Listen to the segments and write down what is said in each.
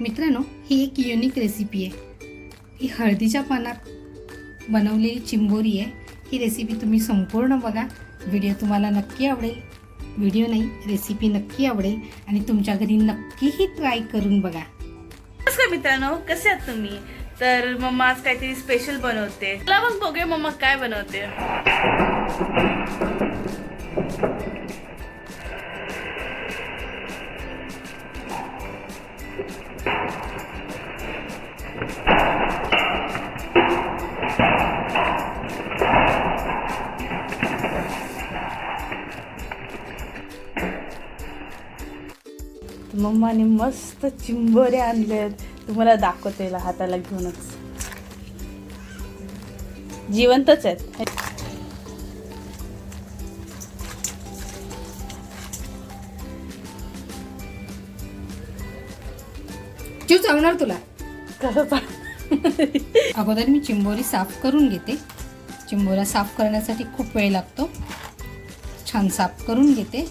मित्रांनो ही एक unique recipe आहे. ही हळदीच्या पानात बनवलेली चिंबोरी आहे. ही रेसिपी तुम्ही संपूर्ण बघा. व्हिडिओ तुम्हाला नक्की आवडेल. व्हिडिओ नाही रेसिपी नक्की आवडेल. आणि तुमच्या घरी नक्कीही ट्राय करून बघा. नमस्कार मित्रांनो कसे आहात तुम्ही? तर मम्मा आज काहीतरी स्पेशल बनवते. चला मग बघूया मम्मा काय बनवते. मम्माने मस्त चिंबोरे आणलेत तुम्हाला दाखवते हाताला घेऊनच. जिवंतच आहेत. जीव चावणार तुला? अगोदर मी चिंबोरी साफ करून घेते. चिंबोरा साफ करण्यासाठी खूप वेळ लागतो. छान साफ करून घेते.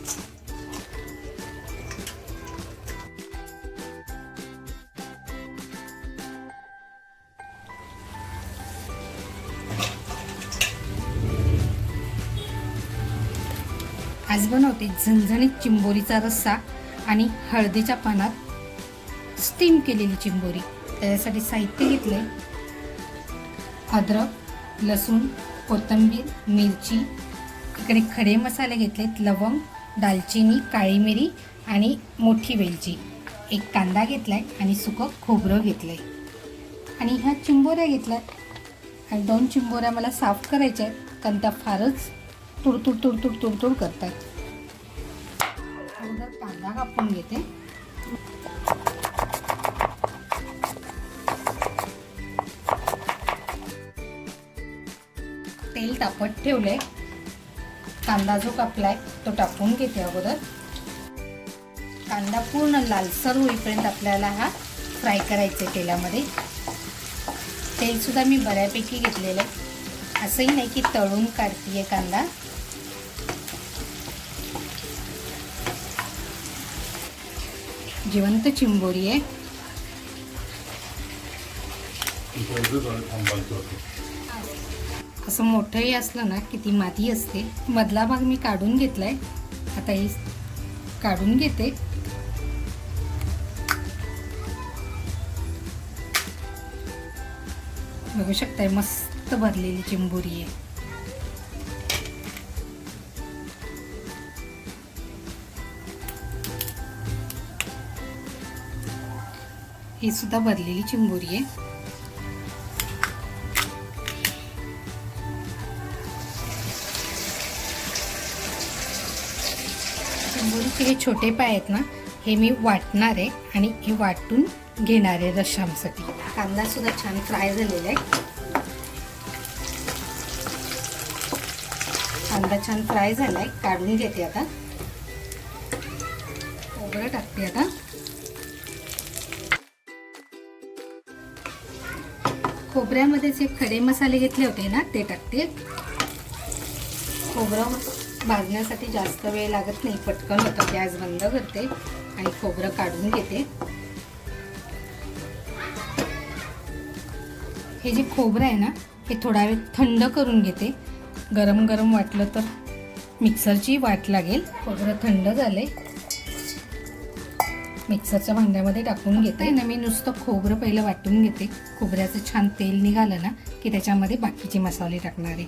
आज बनवते. झणझणीत चिंबोरीचा रस्सा आणि हळदीच्या पानात स्टीम केलेली चिंबोरी. त्याच्यासाठी साहित्य घेतले अद्रक लसूण कोथिंबीर मिरची इकडे खडे मसाले घेतलेत. लवंग दालचिनी काळी मिरी आणि मोठी वेलची. एक कांदा घेतलाय आणि सुकं खोबरं घेतलंय. आणि ह्या चिंबोऱ्या घेतल्यात. आणि दोन चिंबोऱ्या मला साफ करायच्या आहेत कारण त्या फारच तुडतुड तुडतुड तुडतुड करतात कांदा कापून घेते. तेल तापत ठेवलंय. कांदा जो कापलाय तो टाकून घेते अगोदर. कांदा पूर्ण लालसर होईपर्यंत आपल्याला हा फ्राय करायचे आहे तेलामध्ये. तेल सुद्धा मी बऱ्यापैकी घेतलेलं आहे. असंही नाही की तळून काढतीये कांदा. जिवंत चिंबोरी आहे. असं मोठंही असलं ना की ती माती असते. मधला भाग मी काढून घेतलाय. आता ही काढून घेते. बघू शकताय मस्त भरलेली चिंबोरी आहे. ही सुद्धा भरलेली चिंबोरी आहे. चिंबोरीचे हे छोटे पाय आहेत ना हे मी वाटणार आहे आणि हे वाटून घेणार आहे रश्यामसाठी कांदा सुद्धा छान फ्राय झालेला आहे. कांदा छान फ्राय झाला आहे काढून घेते आता. खोबरं टाकते आता. खोबऱ्यामध्ये जे खडे मसाले घेतले होते ना ते टाकते. खोबरं भाजण्यासाठी जास्त वेळ लागत नाही पटकन होतं गॅस बंद करते आणि खोबरं काढून घेते. हे जे खोबरं आहे ना हे थोडा वेळ थंड करून घेते. गरम गरम वाटलं तर मिक्सरची वाट लागेल. खोबरं थंड झालं आहे मिक्सरच्या भांड्यामध्ये टाकून घेते. ना मी नुसतं खोबरं पहिलं वाटून घेते. खोबऱ्याचं छान तेल निघालं ना की त्याच्यामध्ये बाकीचे मसाले टाकणार. आहे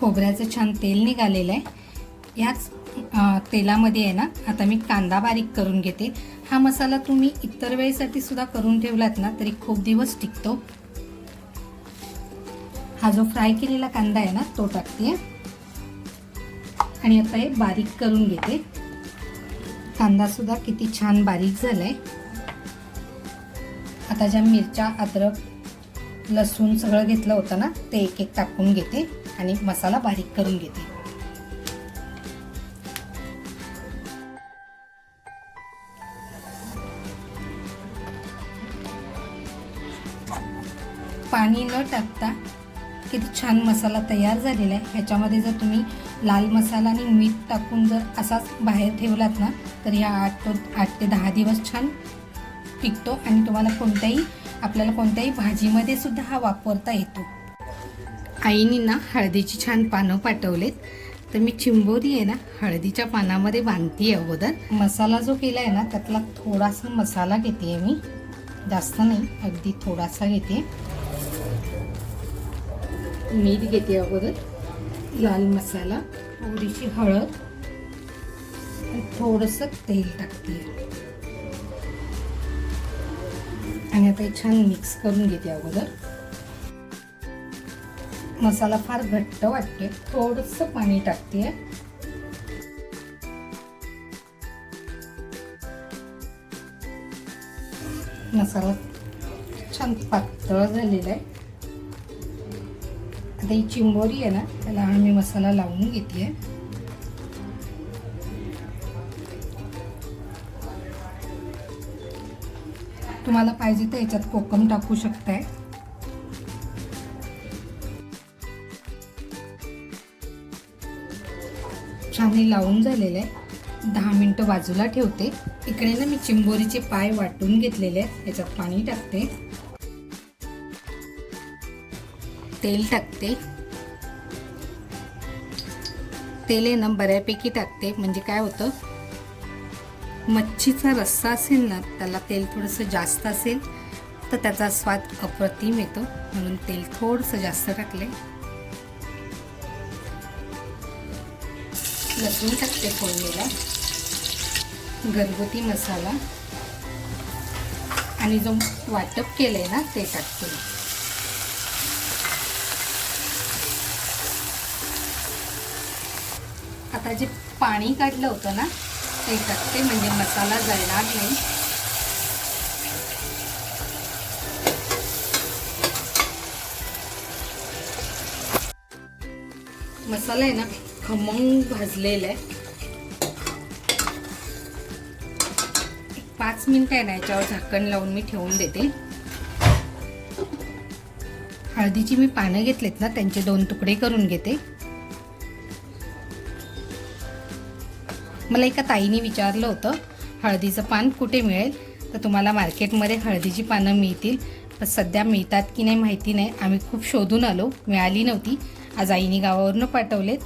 खोबऱ्याचं छान तेल निघालेलं आहे. ह्याच अं, तेलामध्ये आहे ना आता मी कांदा बारीक करून घेते. हा मसाला तुम्ही इतर वेळेसाठी सुद्धा करून ठेवलात ना तरी खूप दिवस टिकतो. हा जो फ्राय केलेला कांदा आहे ना तो टाकते. आणि आता हे बारीक करून घेते. कांदा सुद्धा किती छान बारीक झालाय. आता ज्या मिरच्या अद्रक लसूण सगळं घेतलं होतं ना ते एक एक टाकून घेते आणि मसाला बारीक करून घेते. पाणी न टाकता किती छान मसाला तयार झालेला आहे. ह्याच्यामध्ये जर तुम्ही लाल मसाला आणि मीठ टाकून जर असाच बाहेर ठेवलात ना तर ह्या आठ तो आठ ते दहा दिवस छान टिकतो आणि तुम्हाला कोणत्याही आपल्याला कोणत्याही भाजीमध्ये सुद्धा हा वापरता येतो. आईनी ना हळदीची छान पानं पाठवलेत. तर मी चिंबोरी आहे ना हळदीच्या पानामध्ये बांधते अगोदर. मसाला जो केला आहे ना त्यातला थोडासा मसाला घेते आहे मी. जास्त नाही अगदी थोडासा घेते मीठ घेते अगोदर. लाल मसाला थोडीशी हळद आणि थोडंसं तेल टाकते. आणि आता हे छान मिक्स करून घेते अगोदर. मसाला फार घट्ट वाटते थोडस पाणी टाकते. मसाला छान पातळ झालेला आहे. आता ही चिंबोरी आहे ना त्याला आम्ही मसाला लावून घेते तुम्हाला पाहिजे तर याच्यात कोकम टाकू शकताय. छान लावून झालेलं आहे. दहा मिनटं बाजूला ठेवते. इकडे ना मी चिंबोरीचे पाय वाटून घेतलेले आहेत. याच्यात पाणी टाकते. तेल टाकते. तेल आहे ना बऱ्यापैकी टाकते. म्हणजे काय होतं मच्छीचा रस्सा असेल ना त्याला तेल थोडंसं जास्त असेल तर त्याचा स्वाद अप्रतिम येतो. म्हणून तेल थोडंसं जास्त टाकले लसूण टाकते फोडणीला. घरगुती मसाला. आणि जो वाटप केलं आहे ना ते टाकते. आता जे पाणी काढलं होतं ना ते टाकते म्हणजे मसाला जळणार नाही. मसाला आहे ना खमंग भाजलेला आहे. पाच मिनिटं आहे ना याच्यावर झाकण लावून मी ठेवून देते. हळदीची मी पानं घेतलेत ना त्यांचे दोन तुकडे करून घेते. मला एका ताईने विचारलं होतं हळदीचं पान कुठे मिळेल? तर तुम्हाला मार्केटमध्ये हळदीची पानं मिळतील. पण सध्या मिळतात की नाही माहिती नाही. आम्ही खूप शोधून आलो मिळाली नव्हती. आज आईने गावावरनं पाठवलेत.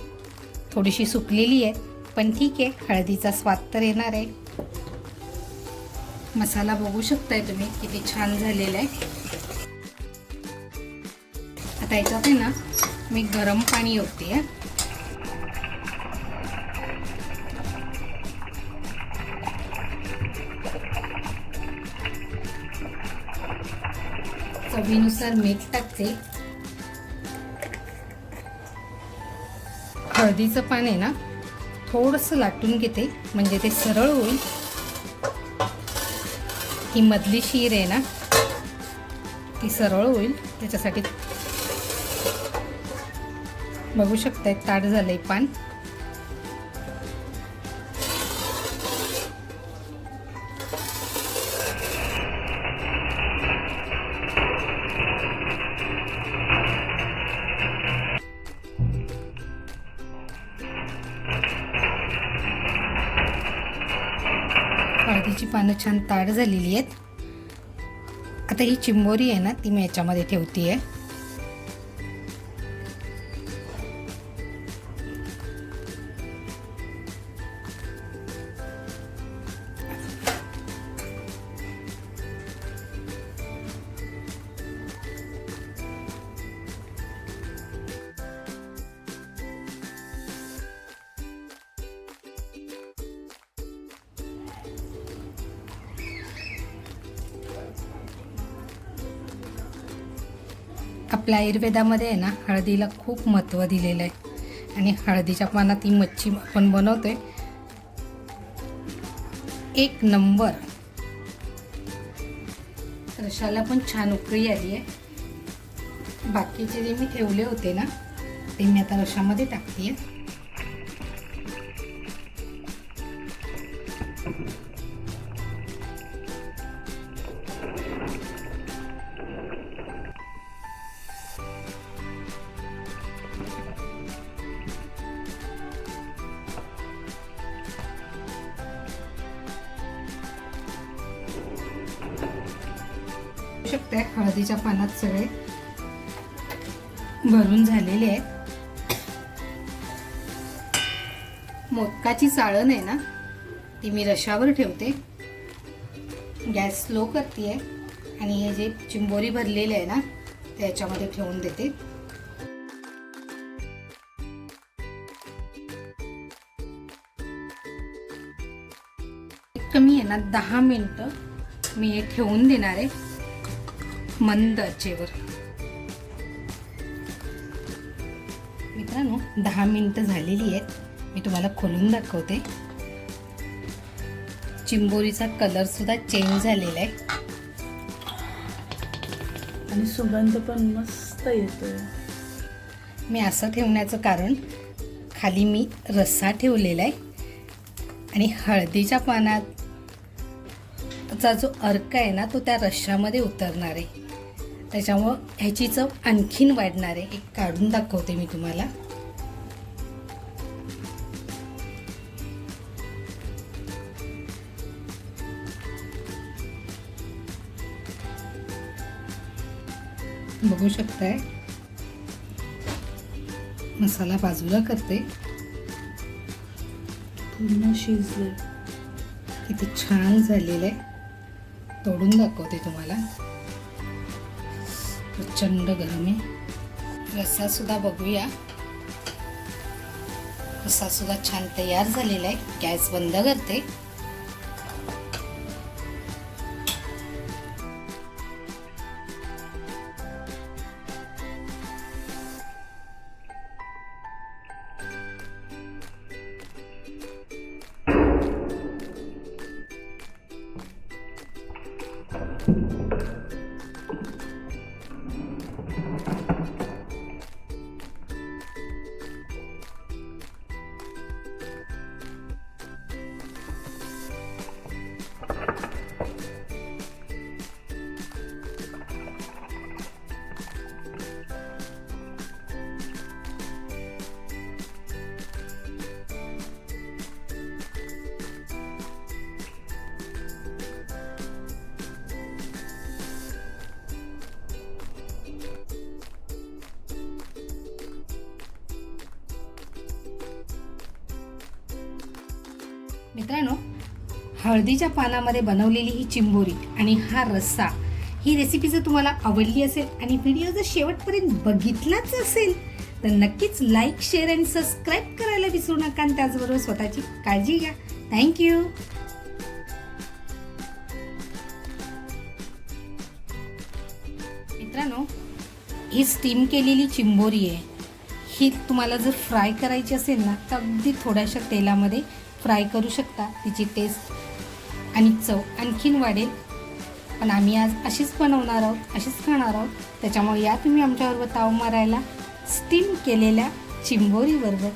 थोडीशी सुकलेली आहे पण ठीक आहे. हळदीचा स्वाद तर येणार आहे. मसाला बघू शकताय तुम्ही किती छान झालेला आहे. आता याच्यात आहे ना मी गरम पाणी ओतते आहे चवीनुसार मीठ टाकते. हळदीचं पान आहे ना थोडंसं लाटून घेते म्हणजे ते सरळ होईल. ही मधली शीर आहे ना ती सरळ होईल त्याच्यासाठी. बघू शकताय ताट झालंय पान. ताड झालेली आहेत. आता ही चिंबोरी आहे ना ती मी याच्यामध्ये ठेवते आहे आपल्या आयुर्वेदामध्ये आहे ना हळदीला खूप महत्त्व दिलेलं आहे. आणि हळदीच्या पानात ही मच्छी आपण बनवतो आहे एक नंबर. रशाला पण छान उकळी आली आहे. बाकीचे जे मी ठेवले होते ना ते मी आता रशामध्ये टाकते. आहे शकताय हळदीच्या पानात सगळे भरून झालेले आहेत. मोदकाची चाळण आहे ना ती मी रशावर ठेवते. गॅस स्लो करते आहे आणि हे जे चिंबोरी भरलेले आहे ना ते याच्यामध्ये ठेवून देते. कमी आहे ना दहा मिनटं मी हे ठेवून देणार आहे. मंद आचेवर मित्रांनो दहा मिनटं झालेली आहेत. मी तुम्हाला खोलून दाखवते. चिंबोरीचा कलर सुद्धा चेंज झालेला आहे. आणि सुगंध पण मस्त येतोय. मी असं ठेवण्याचं कारण खाली मी रस्सा ठेवलेला आहे. आणि हळदीच्या पानात चा जो अर्क आहे ना तो त्या रश्श्यामध्ये उतरणार आहे. त्याच्यामुळं ह्याची चव आणखीन वाढणार. आहे एक काढून दाखवते मी तुम्हाला. बघू शकताय. मसाला बाजूला करते. पूर्ण शिजले किती छान झालेलं आहे तोडून दाखवते तुम्हाला. प्रचंड गरम. आहे रस्सासुद्धा बघूया. रस्सासुद्धा छान तयार झालेला आहे. गॅस बंद करते. मित्रांनो हळदीच्या पानामध्ये बनवलेली ही चिंबोरी आणि हा रस्सा ही रेसिपी जर तुम्हाला आवडली असेल आणि व्हिडिओ जर शेवटपर्यंत बघितलाच असेल तर नक्कीच लाईक शेअर आणि सबस्क्राईब करायला विसरू नका आणि त्याचबरोबर स्वतःची काळजी घ्या. थँक्यू मित्रांनो ही स्टीम केलेली चिंबोरी आहे. ही तुम्हाला जर फ्राय करायची असेल ना तर अगदी थोड्याशा तेलामध्ये फ्राय करू शकता. तिची टेस्ट आणि चव आणखीन वाढेल. पण आम्ही आज अशीच बनवणार आहोत अशीच खाणार आहोत. त्याच्यामुळे या तुम्ही आमच्याबरोबर ताव मारायला स्टीम केलेल्या चिंबोरीबरोबर.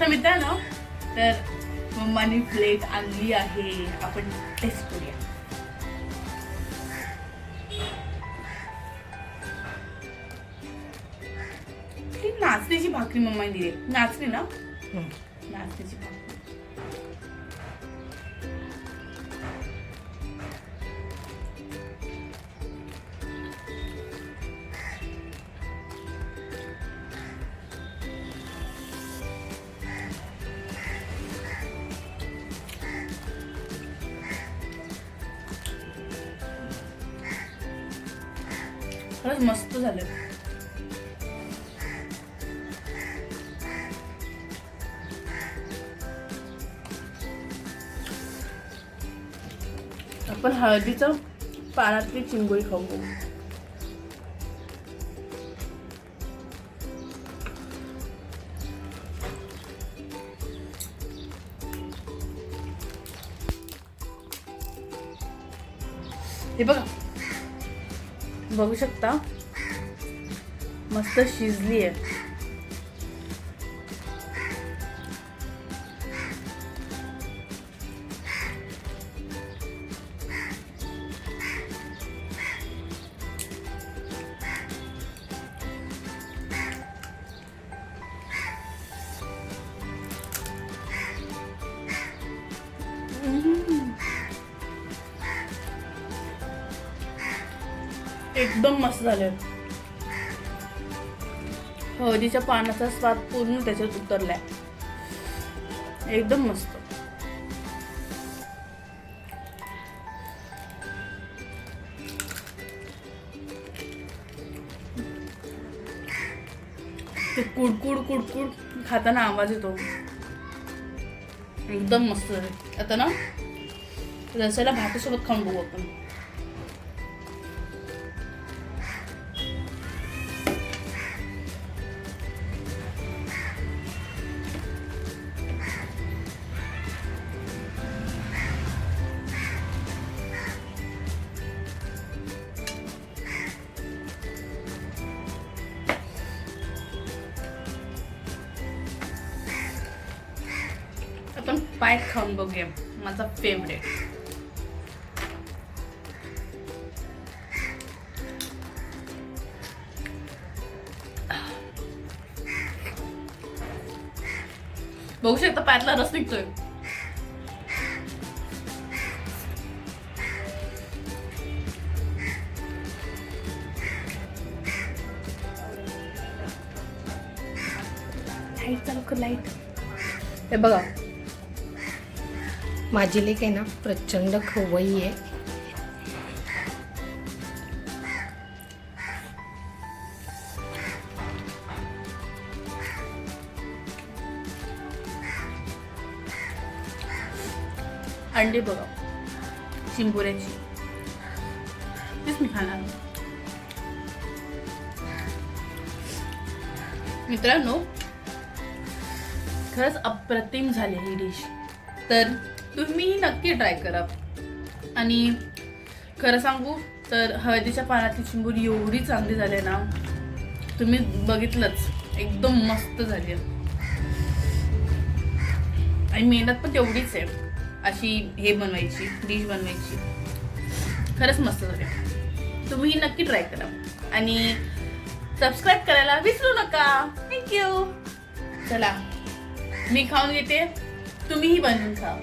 तर मित्रांनो तर मम्मानी प्लेट आणली आहे. आपण टेस्ट करूया. ही नाचणीची भाकरी मम्माने दिली. नाचणी ना? नाचणीची भाकरी खरंच मस्त झालं आपण हळदीचं पानातली चिंगोळी खाऊ. हे बघा. बघू शकता मस्त शिजली आहे एकदम मस्त झाले. हळदीच्या पानाचा स्वाद पूर्ण त्याच्यात उतरलाय. एकदम मस्त. ते कुडकुड कुडकुड खाताना आवाज येतो. एकदम मस्त झाले. आता ना रसाला भातासोबत खाऊन बघू आपण. आपण पाय खाऊन बघूया. माझा फेवरेट बघू शकता पायातला रस निघतोय. लाइट चालू कर लाइट हे बघा. माझी लेख आहे ना प्रचंड खवई आहे. अंडी बघा. शिंपुऱ्याची तेच मी खाणार मित्रांनो खरंच अप्रतिम झाली ही डिश तर तुम्ही नक्की ट्राय करा. आणि खरं सांगू तर हळदीच्या पानातली चिंबूर एवढी चांगली झाली आहे ना तुम्ही बघितलंच एकदम मस्त झाली आणि मेहनत पण तेवढीच आहे अशी हे बनवायची डिश बनवायची. खरंच मस्त झाली तुम्ही नक्की ट्राय करा. आणि सबस्क्राईब करायला विसरू नका. थँक्यू चला मी खाऊन घेते. तुम्हीही बनवून खा